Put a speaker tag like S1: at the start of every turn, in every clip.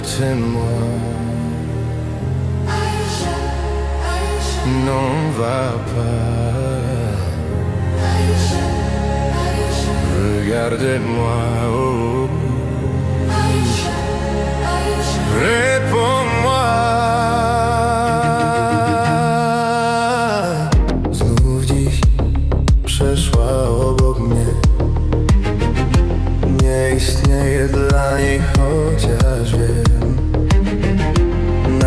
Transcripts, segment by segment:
S1: Regardez-moi, non va pas. Regardez-moi, oh.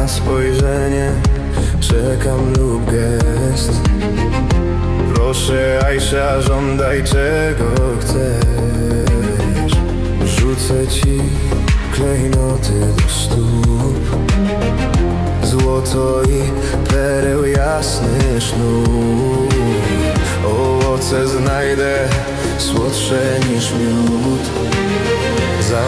S1: Spojrzenie czekam lub gest. Proszę, Aisha, żądaj czego chcesz. Rzucę ci klejnoty do stóp. Złoto i pereł jasny sznur. Owoce znajdę słodsze niż miód. Za